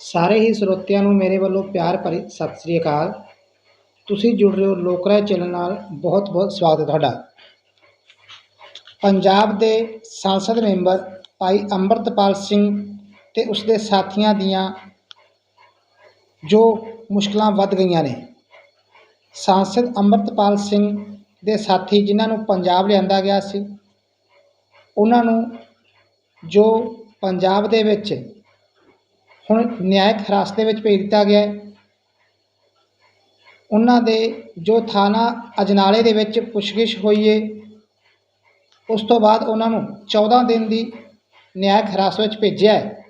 ਸਾਰੇ ਹੀ ਸਰੋਤਿਆਂ ਨੂੰ ਮੇਰੇ ਵੱਲੋਂ ਪਿਆਰ ਭਰੀ ਸਤਿ ਸ੍ਰੀ ਅਕਾਲ। ਤੁਸੀਂ ਜੁੜ ਰਹੇ ਹੋ ਲੋਕ ਰਾਏ ਚੈਨਲ ਨਾਲ। ਬਹੁਤ ਬਹੁਤ ਸਵਾਗਤ ਹੈ ਤੁਹਾਡਾ। ਪੰਜਾਬ ਦੇ ਸੰਸਦ ਮੈਂਬਰ ਭਾਈ ਅੰਮ੍ਰਿਤਪਾਲ ਸਿੰਘ ਤੇ ਉਸਦੇ ਸਾਥੀਆਂ ਦੀਆਂ ਜੋ ਮੁਸ਼ਕਲਾਂ ਵੱਧ ਗਈਆਂ ਨੇ। ਸੰਸਦ ਅੰਮ੍ਰਿਤਪਾਲ ਸਿੰਘ ਦੇ ਸਾਥੀ ਜਿਨ੍ਹਾਂ ਨੂੰ ਪੰਜਾਬ ਲਿਆਂਦਾ ਗਿਆ ਸੀ, ਉਹਨਾਂ ਨੂੰ ਜੋ ਪੰਜਾਬ ਦੇ ਵਿੱਚ ਹੁਣ ਨਿਆਇਕ ਹਿਰਾਸਤ ਦੇ ਵਿੱਚ ਭੇਜ ਦਿੱਤਾ ਗਿਆ ਹੈ। ਉਹਨਾਂ ਦੇ ਜੋ ਥਾਣਾ ਅਜਨਾਲੇ ਦੇ ਵਿੱਚ ਪੁੱਛਗਿੱਛ ਹੋਈ ਹੈ ਉਸ ਤੋਂ ਬਾਅਦ ਉਹਨਾਂ ਨੂੰ 14 ਦਿਨ ਦੀ ਨਿਆਇਕ ਹਿਰਾਸਤ ਵਿੱਚ ਭੇਜਿਆ ਹੈ।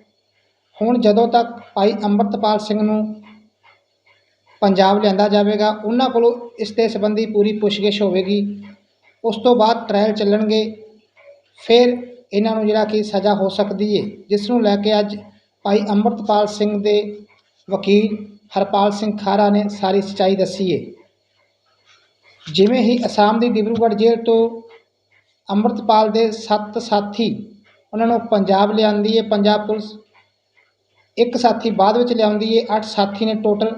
ਹੁਣ ਜਦੋਂ ਤੱਕ ਭਾਈ ਅੰਮ੍ਰਿਤਪਾਲ ਸਿੰਘ ਨੂੰ ਪੰਜਾਬ ਲਿਆਂਦਾ ਜਾਵੇਗਾ, ਉਹਨਾਂ ਕੋਲੋਂ ਇਸ ਦੇ ਸੰਬੰਧੀ ਪੂਰੀ ਪੁੱਛਗਿੱਛ ਹੋਵੇਗੀ। ਉਸ ਤੋਂ ਬਾਅਦ ਟ੍ਰਾਇਲ ਚੱਲਣਗੇ। ਫਿਰ ਇਹਨਾਂ ਨੂੰ ਜਿਹੜਾ ਕਿ ਸਜ਼ਾ ਹੋ ਸਕਦੀ ਹੈ ਜਿਸ ਨੂੰ ਲੈ ਕੇ ਅੱਜ ਭਾਈ ਅੰਮ੍ਰਿਤਪਾਲ ਸਿੰਘ ਦੇ ਵਕੀਲ ਹਰਪਾਲ ਸਿੰਘ ਖਾਰਾ ਨੇ ਸਾਰੀ ਸੱਚਾਈ ਦੱਸੀ ਹੈ ਜਿਵੇਂ ਹੀ ਅਸਾਮ ਦੀ ਡਿਬਰੂਗੜ੍ਹ ਜੇਲ੍ਹ ਤੋਂ ਅੰਮ੍ਰਿਤਪਾਲ ਦੇ ਸੱਤ ਸਾਥੀ, ਉਹਨਾਂ ਨੂੰ ਪੰਜਾਬ ਲਿਆਂਦੀ ਹੈ ਪੰਜਾਬ ਪੁਲਿਸ। ਇੱਕ ਸਾਥੀ ਬਾਅਦ ਵਿੱਚ ਲਿਆਉਂਦੀ ਹੈ ਅੱਠ ਸਾਥੀ ਨੇ ਟੋਟਲ।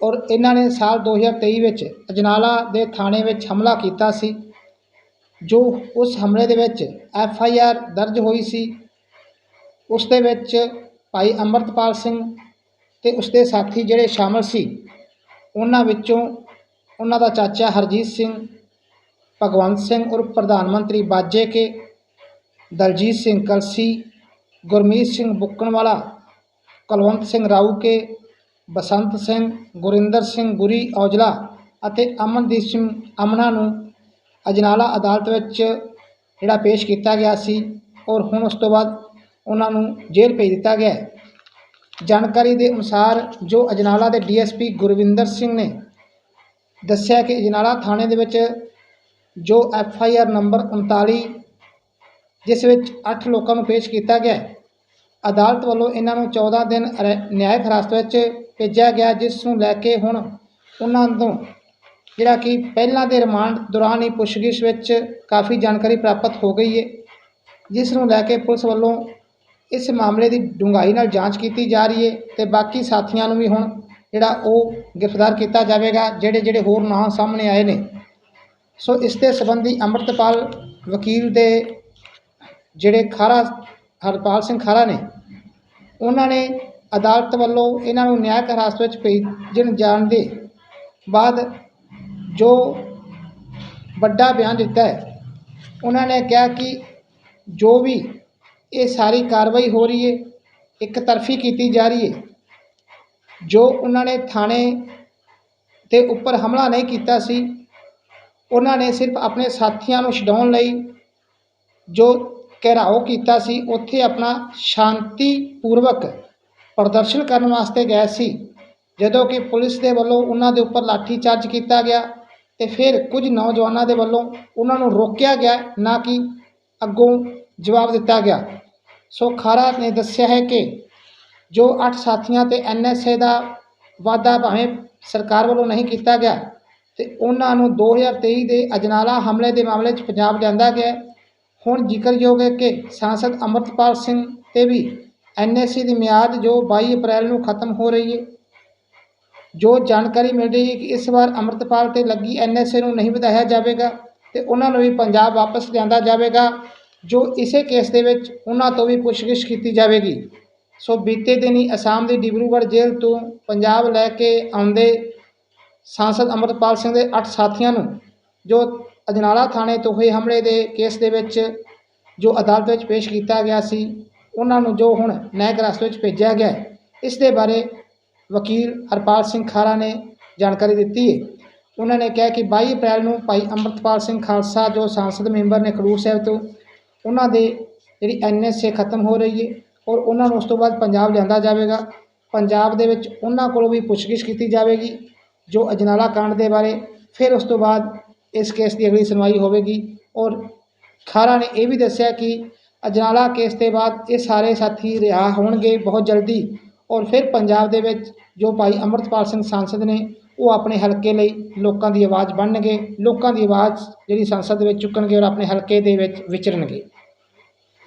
ਔਰ ਇਹਨਾਂ ਨੇ ਸਾਲ 2023 ਵਿੱਚ ਅਜਨਾਲਾ ਦੇ ਥਾਣੇ ਵਿੱਚ ਹਮਲਾ ਕੀਤਾ ਸੀ, ਜੋ ਉਸ ਹਮਲੇ ਦੇ ਵਿੱਚ ਐਫ ਆਈ ਆਰ ਦਰਜ ਹੋਈ ਸੀ। ਉਸ ਦੇ ਵਿੱਚ ਭਾਈ ਅੰਮ੍ਰਿਤਪਾਲ ਸਿੰਘ ਅਤੇ ਉਸਦੇ ਸਾਥੀ ਜਿਹੜੇ ਸ਼ਾਮਲ ਸੀ, ਉਹਨਾਂ ਵਿੱਚੋਂ ਉਹਨਾਂ ਦਾ ਚਾਚਾ ਹਰਜੀਤ ਸਿੰਘ, ਭਗਵੰਤ ਸਿੰਘ ਔਰ ਪ੍ਰਧਾਨ ਮੰਤਰੀ ਬਾਜੇ ਕੇ, ਦਲਜੀਤ ਸਿੰਘ ਕਲਸੀ, ਗੁਰਮੀਤ ਸਿੰਘ ਬੁੱਕਣਵਾਲਾ, ਕੁਲਵੰਤ ਸਿੰਘ ਰਾਊ ਕੇ, ਬਸੰਤ ਸਿੰਘ, ਗੁਰਿੰਦਰ ਸਿੰਘ ਗੁਰੀ ਔਜਲਾ ਅਤੇ ਅਮਨਦੀਪ ਸਿੰਘ ਅਮਨਾ ਨੂੰ ਅਜਨਾਲਾ ਅਦਾਲਤ ਵਿੱਚ ਜਿਹੜਾ ਪੇਸ਼ ਕੀਤਾ ਗਿਆ ਸੀ ਔਰ ਹੁਣ ਉਸ ਤੋਂ ਬਾਅਦ ਉਹਨਾਂ ਨੂੰ ਜੇਲ੍ਹ ਭੇਜ ਦਿੱਤਾ ਗਿਆ ਜਾਣਕਾਰੀ ਦੇ ਅਨੁਸਾਰ ਜੋ ਅਜਨਾਲਾ ਦੇ ਡੀਐਸਪੀ ਗੁਰਵਿੰਦਰ ਸਿੰਘ ਨੇ ਦੱਸਿਆ ਕਿ ਅਜਨਾਲਾ ਥਾਣੇ ਦੇ ਵਿੱਚ ਜੋ ਐਫ ਆਈ ਆਰ ਨੰਬਰ 39 ਜਿਸ ਵਿੱਚ 8 ਲੋਕਾਂ ਨੂੰ ਪੇਸ਼ ਕੀਤਾ ਗਿਆ ਅਦਾਲਤ ਵੱਲੋਂ ਇਹਨਾਂ ਨੂੰ 14 ਦਿਨ ਅਰੈ- ਨਿਆਇਕ ਹਿਰਾਸਤ ਵਿੱਚ ਭੇਜਿਆ ਗਿਆ, ਜਿਸ ਨੂੰ ਲੈ ਕੇ ਹੁਣ ਉਹਨਾਂ ਤੋਂ ਜਿਹੜਾ ਕਿ ਪਹਿਲਾਂ ਦੇ ਰਿਮਾਂਡ ਦੌਰਾਨ ਹੀ ਪੁੱਛਗਿੱਛ ਵਿੱਚ ਕਾਫੀ ਜਾਣਕਾਰੀ ਪ੍ਰਾਪਤ ਹੋ ਗਈ ਹੈ, ਜਿਸ ਨੂੰ ਲੈ ਕੇ ਪੁਲਿਸ ਵੱਲੋਂ ਇਸ ਮਾਮਲੇ ਦੀ ਡੂੰਘਾਈ ਨਾਲ ਜਾਂਚ ਕੀਤੀ ਜਾ ਰਹੀ ਹੈ ਅਤੇ ਬਾਕੀ ਸਾਥੀਆਂ ਨੂੰ ਵੀ ਹੁਣ ਜਿਹੜਾ ਉਹ ਗ੍ਰਿਫਤਾਰ ਕੀਤਾ ਜਾਵੇਗਾ, ਜਿਹੜੇ ਜਿਹੜੇ ਹੋਰ ਨਾਂ ਸਾਹਮਣੇ ਆਏ ਨੇ। ਸੋ ਇਸ ਦੇ ਸੰਬੰਧੀ ਅੰਮ੍ਰਿਤਪਾਲ ਵਕੀਲ ਦੇ ਜਿਹੜੇ ਖਾਰਾ, ਹਰਪਾਲ ਸਿੰਘ ਖਾਰਾ ਨੇ, ਉਹਨਾਂ ਨੇ ਅਦਾਲਤ ਵੱਲੋਂ ਇਹਨਾਂ ਨੂੰ ਨਿਆਇਕ ਹਿਰਾਸਤ ਵਿੱਚ ਭੇਜਣ ਜਾਣ ਦੇ ਬਾਅਦ ਜੋ ਵੱਡਾ ਬਿਆਨ ਦਿੱਤਾ ਹੈ, ਉਹਨਾਂ ਨੇ ਕਿਹਾ ਕਿ ਜੋ ਵੀ ਇਹ ਸਾਰੀ ਕਾਰਵਾਈ ਹੋ ਰਹੀ ਹੈ, ਇੱਕ ਤਰਫੀ ਕੀਤੀ ਜਾ ਰਹੀ ਹੈ। ਜੋ ਉਹਨਾਂ ਨੇ ਥਾਣੇ ਦੇ ਉੱਪਰ ਹਮਲਾ ਨਹੀਂ ਕੀਤਾ ਸੀ, ਉਹਨਾਂ ਨੇ ਸਿਰਫ ਆਪਣੇ ਸਾਥੀਆਂ ਨੂੰ ਛਡਾਉਣ ਲਈ ਜੋ ਘਿਰਾਓ ਕੀਤਾ ਸੀ, ਉੱਥੇ ਆਪਣਾ ਸ਼ਾਂਤੀ ਪੂਰਵਕ ਪ੍ਰਦਰਸ਼ਨ ਕਰਨ ਵਾਸਤੇ ਗਏ ਸੀ। ਜਦੋਂ ਕਿ ਪੁਲਿਸ ਦੇ ਵੱਲੋਂ ਉਹਨਾਂ ਦੇ ਉੱਪਰ ਲਾਠੀ ਚਾਰਜ ਕੀਤਾ ਗਿਆ ਤੇ ਫਿਰ ਕੁਝ ਨੌਜਵਾਨਾਂ ਦੇ ਵੱਲੋਂ ਉਹਨਾਂ ਨੂੰ ਰੋਕਿਆ ਗਿਆ, ਨਾ ਕਿ ਅੱਗੋਂ ਜਵਾਬ ਦਿੱਤਾ ਗਿਆ। ਸੋ ਖਾਰਾ ਨੇ ਦੱਸਿਆ ਹੈ ਕਿ ਜੋ 8 ਸਾਥੀਆਂ ਤੇ ਐਨਐਸਏ ਦਾ ਵਾਅਦਾ ਭਾਵੇਂ ਸਰਕਾਰ ਵੱਲੋਂ ਨਹੀਂ ਕੀਤਾ ਗਿਆ ਤੇ ਉਹਨਾਂ ਨੂੰ 2023 ਦੇ ਅਜਨਾਲਾ ਹਮਲੇ ਦੇ ਮਾਮਲੇ 'ਚ ਪੰਜਾਬ ਲਿਆਂਦਾ ਗਿਆ ਹੁਣ ਜ਼ਿਕਰਯੋਗ ਹੈ ਕਿ ਸਾਂਸਦ ਅੰਮ੍ਰਿਤਪਾਲ ਸਿੰਘ ਤੇ ਵੀ ਐਨਐਸਏ ਦੀ ਮਿਆਦ ਜੋ 22 ਅਪ੍ਰੈਲ ਨੂੰ ਖਤਮ ਹੋ ਰਹੀ ਹੈ। ਜੋ ਜਾਣਕਾਰੀ ਮਿਲ ਰਹੀ ਹੈ ਕਿ ਇਸ ਵਾਰ ਅੰਮ੍ਰਿਤਪਾਲ ਤੇ ਲੱਗੀ ਐਨਐਸਏ ਨੂੰ ਨਹੀਂ ਵਧਾਇਆ ਜਾਵੇਗਾ ਤੇ ਉਹਨਾਂ ਨੂੰ ਵੀ ਪੰਜਾਬ ਵਾਪਸ ਲਿਆਂਦਾ ਜਾਵੇਗਾ, ਜੋ ਇਸੇ ਕੇਸ ਦੇ ਵਿੱਚ ਉਹਨਾਂ ਤੋਂ ਵੀ ਪੁੱਛਗਿੱਛ ਕੀਤੀ ਜਾਵੇਗੀ। ਸੋ ਬੀਤੇ ਦਿਨੀ ਅਸਾਮ ਦੀ ਡਿਬਰੂਗੜ੍ਹ ਜੇਲ੍ਹ ਤੋਂ ਪੰਜਾਬ ਲੈ ਕੇ ਆਉਂਦੇ ਸਾਂਸਦ ਅੰਮ੍ਰਿਤਪਾਲ ਸਿੰਘ ਦੇ 8 ਸਾਥੀਆਂ ਨੂੰ, ਜੋ ਅਜਨਾਲਾ ਥਾਣੇ ਤੋਂ ਹੋਏ ਹਮਲੇ ਦੇ ਕੇਸ ਦੇ ਵਿੱਚ ਜੋ ਅਦਾਲਤ ਵਿੱਚ ਪੇਸ਼ ਕੀਤਾ ਗਿਆ ਸੀ, ਉਹਨਾਂ ਨੂੰ ਜੋ ਹੁਣ ਨਿਆਇਕ ਰਸਤੇ ਵਿੱਚ ਭੇਜਿਆ ਗਿਆ ਇਸ ਦੇ ਬਾਰੇ ਵਕੀਲ ਹਰਪਾਲ ਸਿੰਘ ਖਾਰਾ ਨੇ ਜਾਣਕਾਰੀ ਦਿੱਤੀ ਹੈ। ਉਹਨਾਂ ਨੇ ਕਿਹਾ ਕਿ 22 ਅਪ੍ਰੈਲ ਨੂੰ ਭਾਈ ਅੰਮ੍ਰਿਤਪਾਲ ਸਿੰਘ ਖਾਲਸਾ, ਜੋ ਸੰਸਦ ਮੈਂਬਰ ਨੇ ਖਡੂਰ ਸਾਹਿਬ ਤੋਂ, ਉਹਨਾਂ ਦੇ ਜਿਹੜੀ ਐਨਐਸਏ ਖਤਮ ਹੋ ਰਹੀ ਹੈ ਔਰ ਉਹਨਾਂ ਨੂੰ ਉਸ ਤੋਂ ਬਾਅਦ ਪੰਜਾਬ ਲਿਆਂਦਾ ਜਾਵੇਗਾ। ਪੰਜਾਬ ਦੇ ਵਿੱਚ ਉਹਨਾਂ ਕੋਲੋਂ ਵੀ ਪੁੱਛਗਿੱਛ ਕੀਤੀ ਜਾਵੇਗੀ, ਜੋ ਅਜਨਾਲਾ ਕਾਂਡ ਦੇ ਬਾਰੇ, ਫਿਰ ਉਸ ਤੋਂ ਬਾਅਦ ਇਸ ਕੇਸ ਦੀ ਅਗਲੀ ਸੁਣਵਾਈ ਹੋਵੇਗੀ ਔਰ ਖਾਰਾ ਨੇ ਇਹ ਵੀ ਦੱਸਿਆ ਕਿ ਅਜਨਾਲਾ ਕੇਸ ਦੇ ਬਾਅਦ ਇਹ ਸਾਰੇ ਸਾਥੀ ਰਿਹਾ ਹੋਣਗੇ ਬਹੁਤ ਜਲਦੀ ਔਰ ਫਿਰ ਪੰਜਾਬ ਦੇ ਵਿੱਚ ਜੋ ਭਾਈ ਅੰਮ੍ਰਿਤਪਾਲ ਸਿੰਘ ਸੰਸਦ ਨੇ ਉਹ ਆਪਣੇ ਹਲਕੇ ਲਈ ਲੋਕਾਂ ਦੀ ਆਵਾਜ਼ ਬਣਨਗੇ, ਲੋਕਾਂ ਦੀ ਆਵਾਜ਼ ਜਿਹੜੀ ਸੰਸਦ ਦੇ ਵਿੱਚ ਚੁੱਕਣਗੇ ਔਰ ਆਪਣੇ ਹਲਕੇ ਦੇ ਵਿੱਚ ਵਿਚਰਨਗੇ।